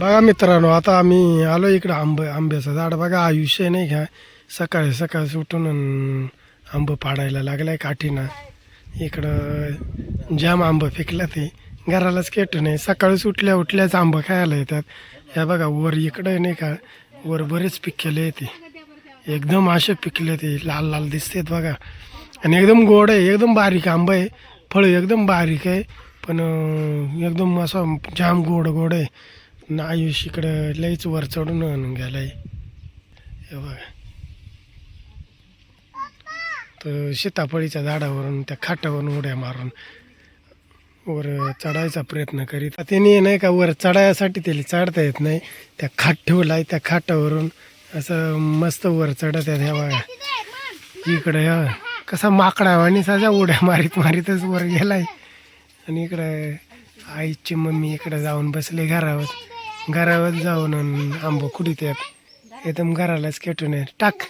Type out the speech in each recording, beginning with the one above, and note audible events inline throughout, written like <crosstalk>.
बघा मित्रांनो आता आम्ही आलो इकडं आंब आंब्याचं झाड. बघा आयुष्य नाही का? सकाळी सकाळी उठून आंब पाडायला लागलाय काठीनं. इकडं जाम आंब फेकला ते. घरालाच केटू नाही. सकाळीच उठल्या उठल्याच आंब खायला येतात. या बघा वर इकडं नाही का? वर बरेच पिकले येते एकदम असे पिकले ते. लाल लाल दिसतात बघा. आणि एकदम गोड आहे. एकदम बारीक आंबा आहे. फळ एकदम बारीक आहे. पण एकदम असं जाम गोड गोड आहे. ना आयुष इकडं लईच वर चढून आणून गेलाय. हे बघा. तर सीताफळीच्या झाडावरून त्या खाटावरून उड्या मारून वर चढायचा प्रयत्न करीत. त्याने नाही का वर चढायसाठी त्याला चढता येत नाही. त्या खाट ठेवलाय त्या खाटावरून असं मस्त वर चढत आहेत. ह्या बघा. इकडे ह्या कसा माकडा आणि साजा उड्या मारीत मारीतच वर गेलाय. आणि इकडं आईची मम्मी इकडे जाऊन बसले घरावर. घरावर जाऊन आंबो कुडीत एकदम घरालाच केटून आहे टाक.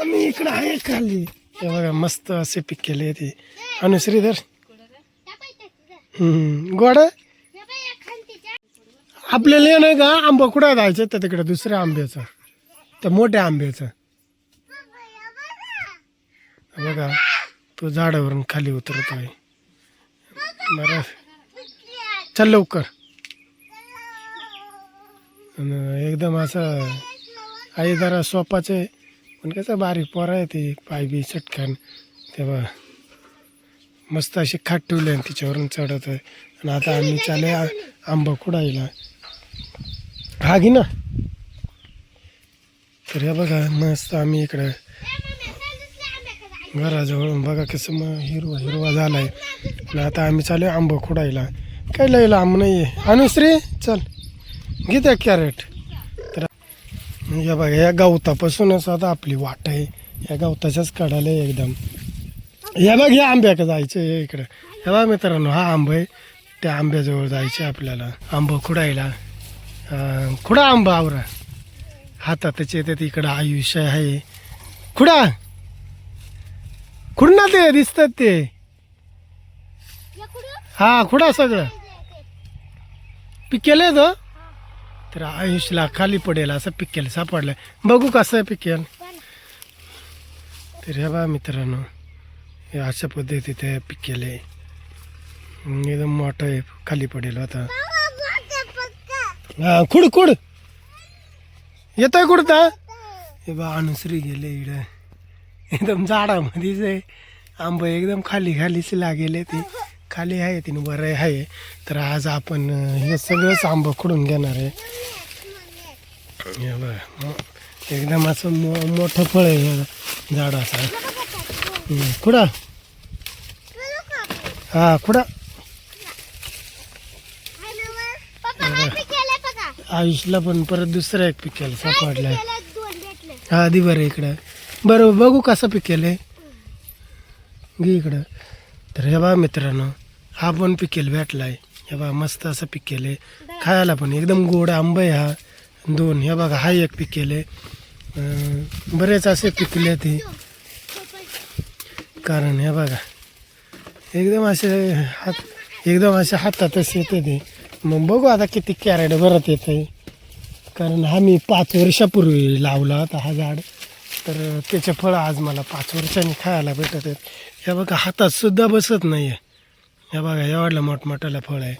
आम्ही इकडं आहे खाली. हे बघा मस्त असे पीक केले ते. अनु श्रीधर. गोड? आपल्याला ये नाही का आंबा कुठं जायचं? तर तिकडे दुसऱ्या आंब्याचं. त्या मोठ्या आंब्याचं. बघा तो झाडावरून खाली उतरतोय. बरं. चल लवकर. एकदम असं आई जरा सोपाचे पण कसं बारीक पोरं आहे ती पाय बी चटकन. तेव्हा मस्त अशी खाट ठेवली आणि तिच्यावरून चढत आहे. आणि आता आम्ही चाले आ- आंबा खुडायला हा घे ना. तर हे बघा मस्त आम्ही इकडं घराजवळून बघा कसं मग हिरवा हिरवा झालाय. आणि आता आम्ही चालू आंबा खुडायला. काय लय लांब नाही आहे अनुश्री चल. घे कॅरेट तर या बघा या गवतापासूनच आता आपली वाट आहे. या गवताच्याच कडाला आहे एकदम. या बघ या आंब्याकडे जायचं आहे इकडं. हे बघा मित्रांनो हा आंबा आहे. त्या आंब्याजवळ जायचं आहे आपल्याला. आंबा खुडायला. खुडा आंबा आवरा. हातातच येतात इकडं. आयुष्य आहे. खुडा. खुड ना ते दिसतात ते. हा खुडा सगळं. पिकेल तो? तर आयुषला खाली पडेल असं पिकेल सापडलं बघू कसं पिकेल तर हे बा मित्रांनो हे अशा पद्धतीत हे पिकेल आहे एकदम मोठं आहे खाली पडेल आता. हा खुड खुड. आहे कुडता हे बा अनुसरी गेले इकडं. एकदम झाडामध्येच आहे. आंबा एकदम खाली खालीच लागेल ते. खाली आहे तिने बरं आहे. तर आज आपण हे सगळंच आंबा खुडून घेणार आहे. बघा, एकदम असं मो मोठं फळ आहे झाडाचं. खुडा. हा खुडा. आयुषला पण परत दुसरं एक पिकेल सापडलाय. हा आधी बरं इकडं. बरं बघू कसं पिकेल आहे घे इकडं. तर हे बा मित्रांनो हा पण पिकेल आहे हे बा मस्त असं पिकेल आहे खायला पण एकदम गोड आंब आहे हा. दोन हे बघा हा एक पिकेल आहे बरेच असे पिकले ते. कारण हे बघा एकदम असे हात एकदम असे हातातच येते ते. मग बघू आता किती कॅरेट भरत येते कारण हा मी पाच वर्षापूर्वी लावला होता हा झाड. तर त्याचे फळं आज मला पाच वर्षांनी खायला भेटत आहेत. हे बघा हातात सुद्धा बसत नाही आहे हे बघा एवढलं मोठमोठ्याला फळ आहे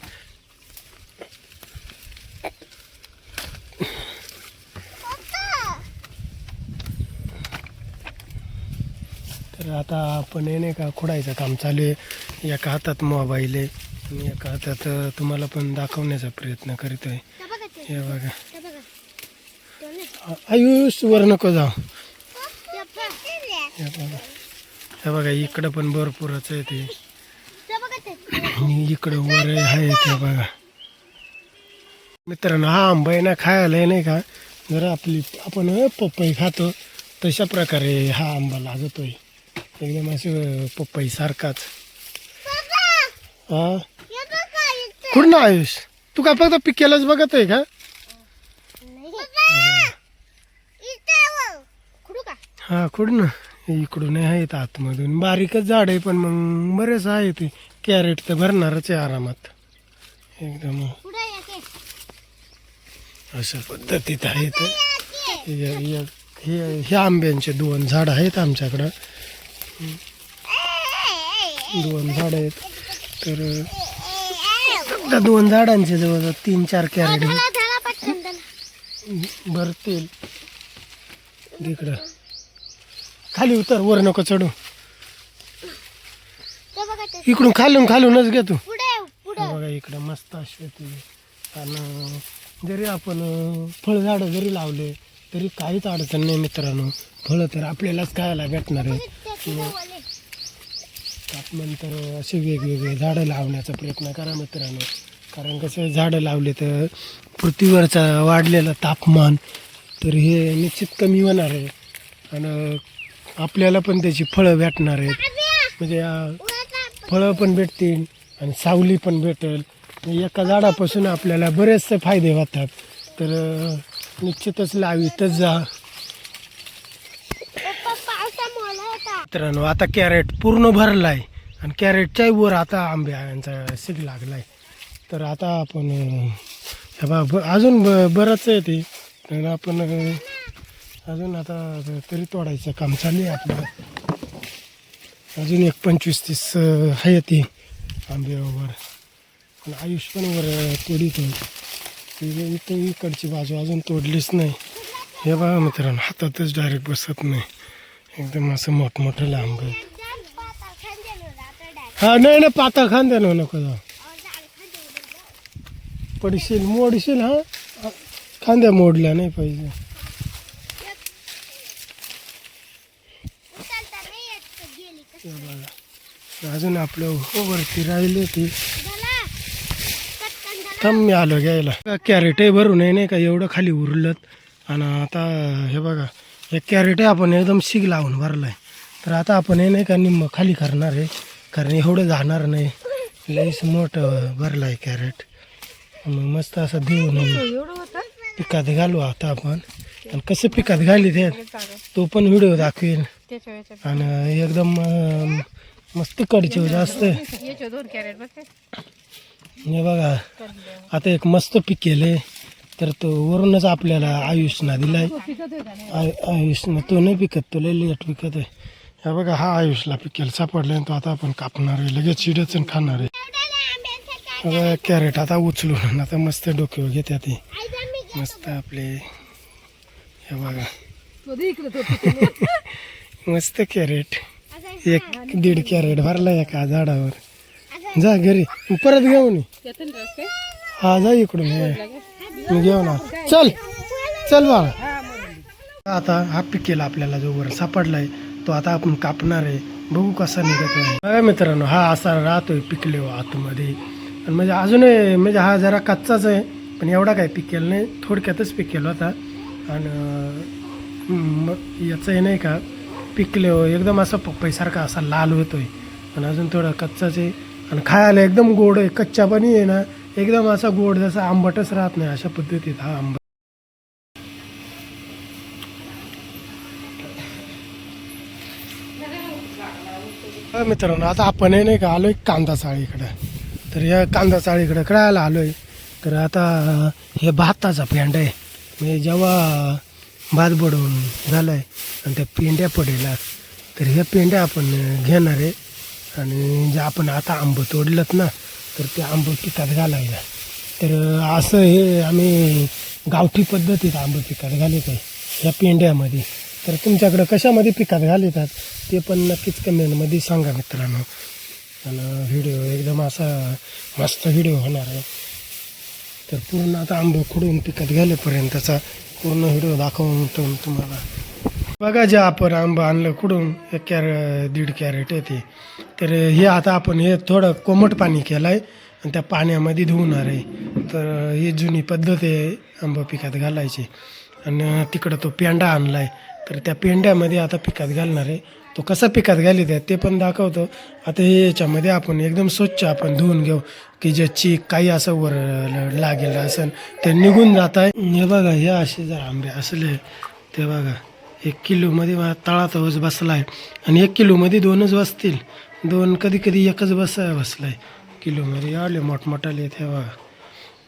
तर आता आपण नाही का खुडायचं काम चालू आहे. एका हातात मोबाईल आहे आणि एका हातात तुम्हाला पण दाखवण्याचा प्रयत्न करतो आहे. हे बघा आ- आयुष वर नको जाऊ. हे बघा. हे बघा इकडं पण भरपूरच आहे ते. इकडं वर आहे ते बघा. मित्रांनो हा आंबा आहे ना खायला आहे नाही का? जर आपली आपण पपई खातो. तशा प्रकारे हा आंबा लागतोय एकदम असं पपई सारखाच. हा? कुठं ना आयुष? तू का फक्त पिकेलाच बघत आहे का हा कुठं ना? इकडून आहेत आतमधून. बारीकच झाड आहे पण मग बरेच आहे ते कॅरेट तर भरणारच आहे आरामात. एकदम अशा पद्धतीत आहेत. हे- हे- आंब्यांचे दोन झाड आहेत आमच्याकडं. दोन झाड आहेत. तर दोन झाडांचे जवळजवळ तीन चार कॅरेट भरतील. तिकडं खाली उतर वर नको चढू. इकडून खालून खालूनच घे तू. बघा इकडं मस्त असे ते आणि जरी आपण फळझाडं जरी लावले तरी काहीच अडचण नाही मित्रांनो. फळं तर आपल्यालाच खायला भेटणार आहे जवळ नंतर असे वेगवेगळे झाडं लावण्याचा प्रयत्न करा मित्रांनो. कारण कसं झाडं लावले तर पृथ्वीवरचा वाढलेलं तापमान तर हे निश्चित कमी होणार आहे. आणि आपल्याला पण त्याची फळं भेटणार आहेत. म्हणजे फळं पण भेटतील आणि सावली पण भेटेल. म्हणजे एका झाडापासून आपल्याला बरेचसे फायदे होतात. तर निश्चितच लावीतच जा. मित्रांनो आता कॅरेट पूर्ण भरलाय. आणि कॅरेटच्याही वर आता आंब्याचा सीग लागलाय. तर आता आपण हे बा ब अजून ब बरंच आहे ते. तर आपण अजून आता तरी तोडायचं काम चालू आहे आपलं. अजून एक पंचवीस तीस आहे ती आंबेवर पण आयुष पण वर तोडीत आहे. इकडची बाजू अजून तोडलीच नाही. हे बघा मित्रांनो हातातच डायरेक्ट बसत नाही. एकदम असं मोठमोठं लांब आहे हा नाही ना पाता खांद्या ना नको जाऊ. पडशील मोडशील हा, खांद्या मोडल्या नाही पाहिजे हे बघा अजून आपलं हो वरती राहिले ती थांब मी आलो घ्यायला. कॅरेटही भरून आहे नाही का एवढं खाली उरलत. आणि आता हे बघा हे कॅरेट आपण एकदम शिग लावून भरलाय. तर आता आपण हे नाही का निम्म खाली करणार आहे. कारण एवढं जाणार नाही. लईच मोठं भरलं आहे कॅरेट. मग मस्त असं देऊन पिकात घालू आता आपण. आणि कसं पिकात घाली ते तो पण व्हिडिओ दाखवेल आणि एकदम मस्त कडचे जास्त. कॅरेट बघ हे. बघा आता एक मस्त पीक केले तर तो वरूनच आपल्याला आयुषना दिलाय. आय- आयुषनं तो नाही पिकत तो लय लेट पिकत आहे. हे बघा हा आयुषला पिकेल सापडला तो आता आपण कापणार आहे. लगेच चिडच खाणार आहे. हे बघा कॅरेट आता उचलून आता मस्त डोक्यावर घेतात ते मस्त आपले. हे बघा. <laughs> मस्त कॅरेट. एक दीड कॅरेट भरला एका झाडावर. जा घरी परत घेऊन हा जा इकडून घेऊन चल चल बाळा. आता हा पिकेला आपल्याला जो वर सापडलाय तो आता आपण कापणार आहे. बघू कसा निघतोय. बघा मित्रांनो हा असा राहतोय पिकले आतमध्ये. आणि म्हणजे अजूनही म्हणजे हा जरा कच्चाच आहे पण एवढा काय पिकेल नाही. थोडक्यातच पिकेल होता. आणि मग याचं नाही का पिकले एकदम असा पपईसारखा असा लाल होतो आहे आणि अजून थोडं कच्चाच आहे आणि खायला एकदम गोड आहे. कच्चा पण आहे ना. एकदम असा गोड जसा आंबटच राहत नाही अशा पद्धतीत हा आंबट मित्रांनो आता आपण हे नाही का आलो आहे कांदा चाळीकडं तर या कांदा चाळीकडं कळायला आहे तर आता हे भाताचा पेंड आहे. म्हणजे जेव्हा भात बडवून झालाय आणि त्या पेंड्या पडेला तर ह्या पेंड्या आपण घेणार आहे. आणि जे आपण आता आंबं तोडलं ना तर ते आंब पिकात घालायला. तर असं हे आम्ही गावठी पद्धतीत आंब पिकात घालत आहे ह्या पेंड्यामध्ये तर तुमच्याकडं कशामध्ये पिकात घालतात? ते पण नक्कीच कमेंटमध्ये सांगा मित्रांनो. आणि व्हिडिओ एकदम असा मस्त व्हिडिओ होणार आहे. तर पूर्ण आता आंबं खुडून पिकात गेल्यापर्यंतचा पूर्ण व्हिडिओ दाखवून तुम्हाला. बघा जे आपण आंबा आणलं कुठून एक कॅर दीड कॅरेट येते. तर हे आता आपण हे थोडं कोमट पाणी केलं आहे आणि त्या पाण्यामध्ये धुवणार आहे. तर ही जुनी पद्धत आहे आंबा पिकात घालायची. आणि तिकडं तो पेंडा आणला आहे तर त्या पेंड्यामध्ये आता पिकात घालणार आहे. तो कसा पिकात घालीत आहे ते पण दाखवतो. आता हे याच्यामध्ये आपण एकदम स्वच्छ आपण धुवून घेऊ. की ज्याची काही असं वर लागेल असेल ते निघून जात आहे. हे बघा हे असे जर आंबे असले ते बघा एक किलोमध्ये मला तळातच बसला आहे आणि एक किलोमध्ये दोनच बसतील. दोन कधी कधी एकच बसाय बसलाय. किलोमध्ये आले मोठमोठाले ते बघा.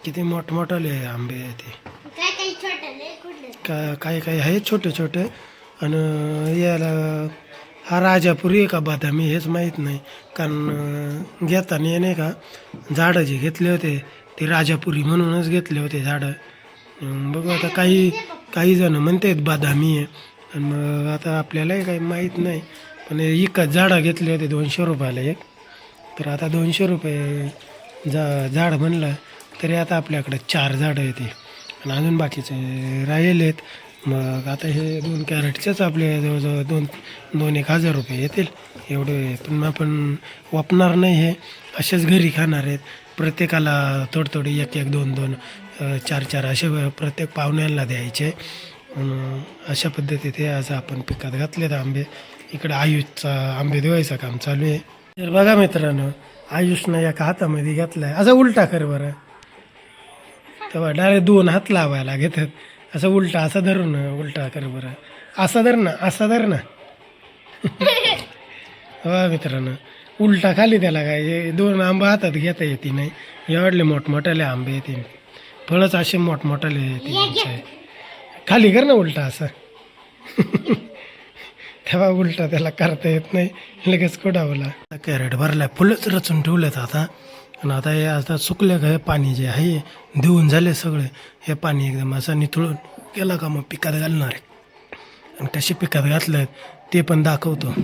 किती मोठमोठाले आंबे आहे ते काय काही काही आहेत छोटे छोटे आणि याला हा राजापुरी आहे का बदामी हेच माहीत नाही. कारण घेताना हे नाही का झाडं जे घेतले होते ते राजापुरी म्हणूनच घेतले होते झाडं. बघू आता काही काही जण म्हणतात बदामी आहे. आणि मग आता आपल्यालाही काही माहीत नाही. पण हे झाडं घेतले होते दोनशे रुपयाला एक. तर आता दोनशे रुपये जा झाड म्हणलं तरी आता आपल्याकडं चार झाडं येते आणि अजून बाकीचे राहिले आहेत मग आता हे दोन कॅरेटचेच आपले जवळजवळ दोन दोन एक हजार रुपये येतील. एवढे पण मग आपण वापणार नाही हे. असेच घरी खाणार आहेत. प्रत्येकाला थोडं थोडे एक एक दोन दोन चार चार असे प्रत्येक पाहुण्यांना द्यायचे. अशा पद्धतीत हे आज आपण पिकात घातलेत आंबे. इकडे आयुषचा आंबे देवायचं काम चालू आहे. तर बघा मित्रांनो आयुषनं एका हातामध्ये घेतलाय. असा उलटा कर बरं. तेव्हा डायरेक्ट दोन हात लावायला घेतात असं उलटा असा धरून उलटा कर बरं. असा धर ना असा धर ना. हो मित्रांनो उलटा खाली त्याला काय दोन आंबा हातात घेता येते नाही. एवढले मोठमोठाले आंबे येतील फळच असे मोठमोठाले येतील खाली कर ना उलटा असं. तेव्हा उलटा त्याला करता येत नाही. लगेच कोडावला. कॅरेट भरला फुलंच रचून ठेवलेत आता. आणि आता हे आता सुकले का हे पाणी जे आहे देऊन झाले सगळे. हे पाणी एकदम असं निथळून केलं का मग पिकात घालणार आहे. आणि कसे पिकात घातलं ते पण दाखवतो.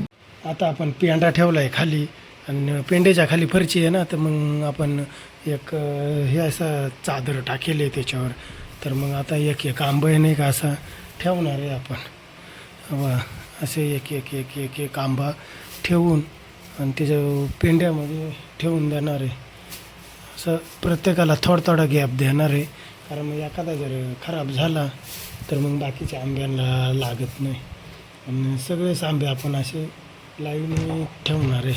आता आपण पेंडा ठेवला आहे खाली. आणि पेंड्याच्या खाली फरची आहे ना तर मग आपण एक हे असं चादर टाकेल आहे त्याच्यावर. तर मग आता एक एक आंब आहे नाही का असा ठेवणार आहे आपण. वा असे एक एक एक एक एक आंबा ठेवून आणि त्याच्या पेंड्यामध्ये ठेवून देणार आहे. असं प्रत्येकाला थोडा थोडा गॅप देणार आहे. कारण मग एखादा जर खराब झाला तर मग बाकीच्या आंब्यांना लागत नाही. आणि सगळेच आंबे आपण असे लाईन ठेवणार आहे.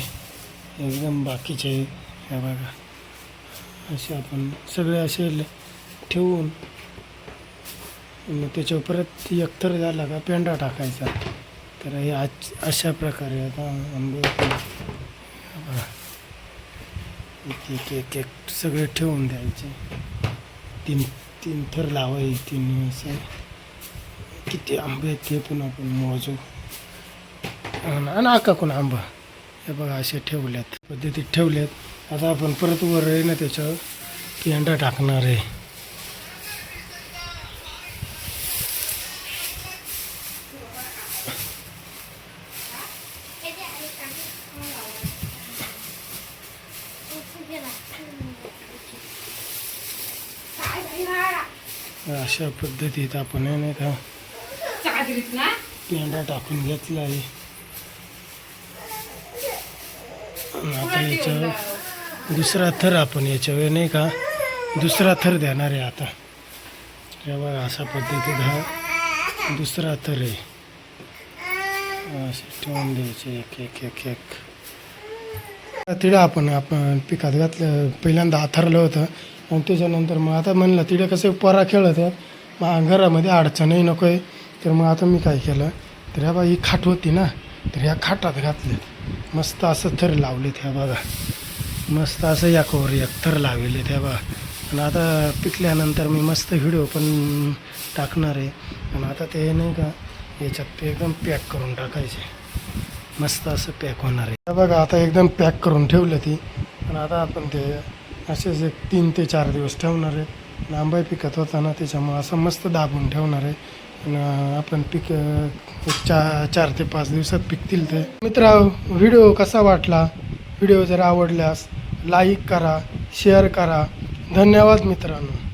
एकदम बाकीचे हे बघा. असे आपण सगळे असे ल- ठेवून मग त्याच्यावर परत एकतर झाला का पेंडा टाकायचा. तर हे आज अशा प्रकारे आता आंबे एक एक एक एक सगळे ठेवून द्यायचे. तीन तीन थर लावाय तीन असे. किती आंबे आहेत ते पण आपण मोजू. आणि आका कोण आंबा? हे बघा असे ठेवल्यात. पद्धतीत ठेवल्यात. आता आपण परत वर आहे ना त्याच्यावर. पेंडा टाकणार आहे. अशा पद्धतीत आपण आहे नाही का पेंडा टाकून घेतला आहे. आता याच्यावर दुसरा थर आपण याच्यावर नाही का दुसरा थर देणार आहे आता. हे बघा अशा पद्धतीत हा दुसरा थर आहे. असे ठेवून द्यायचे एक एक एक एक. तिळं आपण आपण पिकात घातलं पहिल्यांदा आथरलं होतं. आणि त्याच्यानंतर मग आता म्हणलं तिथे कसे परा खेळत आहे मग घरामध्ये अडचणही नको आहे तर मग आता मी काय केलं तर ह्या बा ही खाट होती ना तर ह्या खाटात घातल्यात मस्त असं थर लावले त्या बघा. मस्त असं याकोवर एक थर लावले त्या बघा. आणि आता पिकल्यानंतर मी मस्त व्हिडिओ पण टाकणार आहे. आणि आता ते नाही का याच्यात ते एकदम पॅक करून टाकायचे. मस्त असं पॅक होणार आहे. बघा आता एकदम पॅक करून ठेवलं ती. आणि आता आपण ते असेच एक तीन ते चार दिवस ठेवणार आहे. आंबाई पिकत होताना त्याच्यामुळं असं मस्त दाबून ठेवणार आहे. आणि आपण पिक चा चार ते पाच दिवसात पिकतील ते. मित्र व्हिडिओ कसा वाटला? व्हिडिओ जर आवडल्यास लाईक करा शेअर करा. धन्यवाद मित्रांनो.